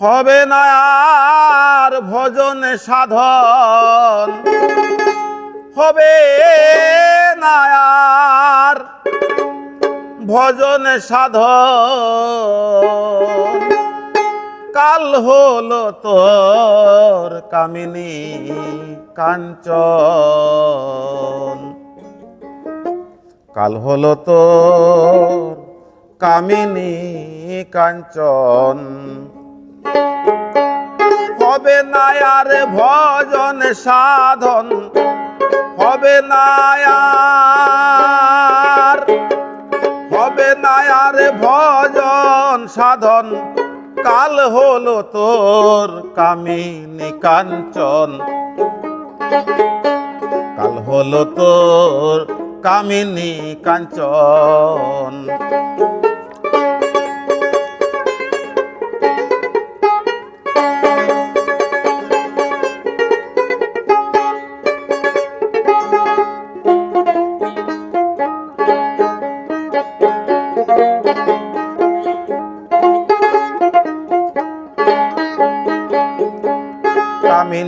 হবে না আর ভজন সাধন। হবে না আর ভজন সাধন। কাল হলো তোর কামিনী কাঞ্চন। কাল হলো তোর কামিনী কাঞ্চন। হবে না আর ভজন সাধন, হবে না আর, হবে না আর ভজন সাধন। কাল হলো তোর কামিনী কাঞ্চন। কাল হলো তোর কামিনী কাঞ্চন।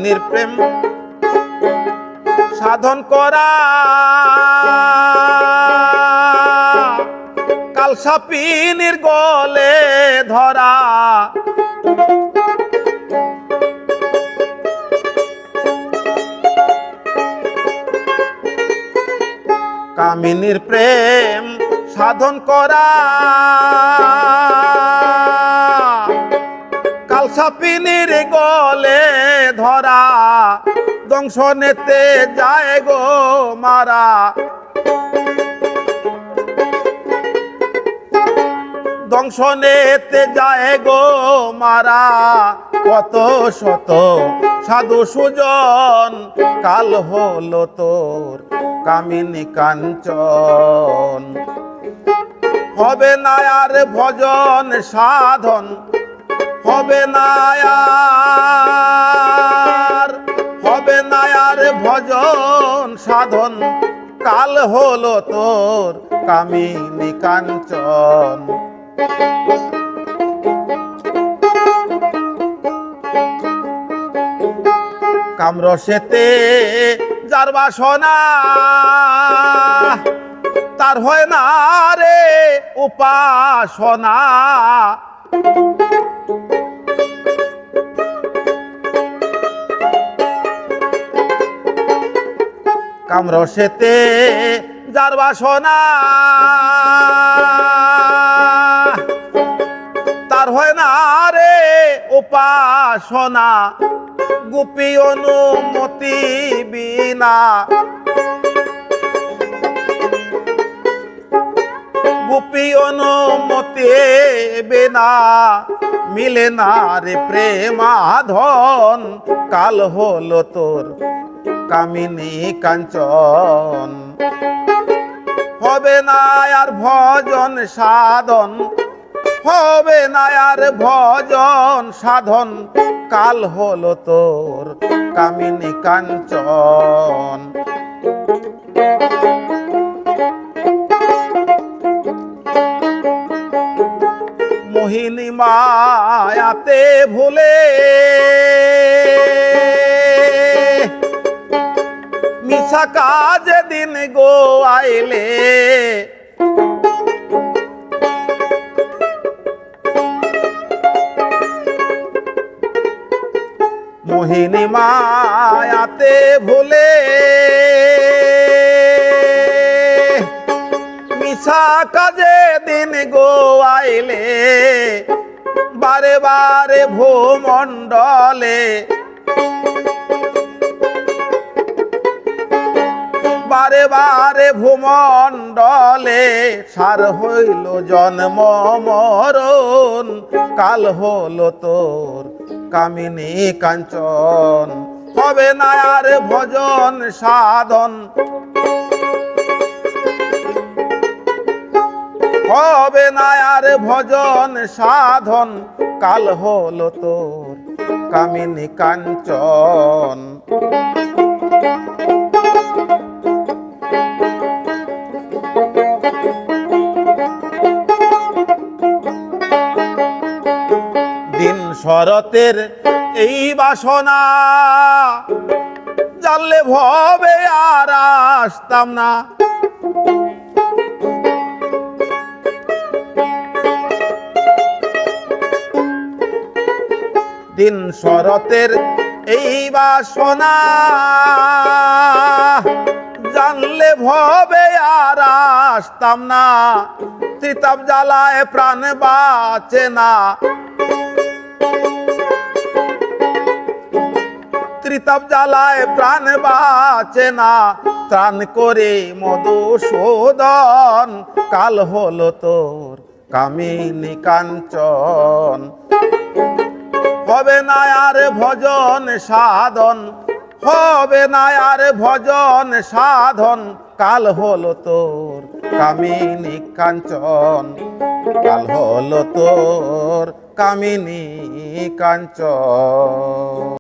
কামিনীর প্রেম সাধন করা। কালসাপিনীর গলে ধরা। কামিনীর প্রেম সাধন করা। কালসাপিনীর গলে দংশনেতে যায় গো মারা। দংশনেতে যায় গো মারা। কত শত সাধু সুজন, কাল হলো তোর কামিনী কাঞ্চন। হবে না আর ভজন সাধন, হবে না আর ভজন কাল হলো তোর কামিনী কাঞ্চন। কামরসেতে যার বাসনা তার হয় না রে উপাসনা। কামরসেতে যার বাসনা তার হয় না রে উপাসনা, গোপী অনুমতি বিনা। গোপী অনুমতি বিনা মিলে না রে প্রেমাধন, কাল হলো তোর কামিনী কাঞ্চন। হবে না আর ভজন সাধন, হবে না আর ভজন সাধন। কাল হলো তোর কামিনী কাঞ্চন। মোহিনী মায়াতে ভুলে কাজ দিন গো আইলে। মোহিনী মায়াতে ভুলে। মিছা কাজে দিন গো আইলে। বারে বারে ভূমণ্ডলে বারে বারে ভূমণ্ডলে সার হইল জন্ম মরণ। কাল হলো তোর কামিনী কাঞ্চন। হবে না আর ভজন সাধন। হবে না আর ভজন সাধন। কাল হলো তোর কামিনী কাঞ্চন। শরতের এই বাসনা। জানলে ভবে আর আসতাম না। দিন শরতের এই বাসনা। জানলে ভবে আর আসতাম না। ত্রিতাপ জ্বালায় প্রাণ বাঁচে না। ত্রিতাপ জ্বালায় প্রাণ বাঁচে না। ত্রাণ করে মধুসূদন, কাল হলো তোর কামিনী কাঞ্চন। হবে না আর ভজন সাধন, হবে না আর ভজন সাধন, কাল হলো তোর কামিনী কাঞ্চন। কাল হলো তোর কামিনী কাঞ্চন।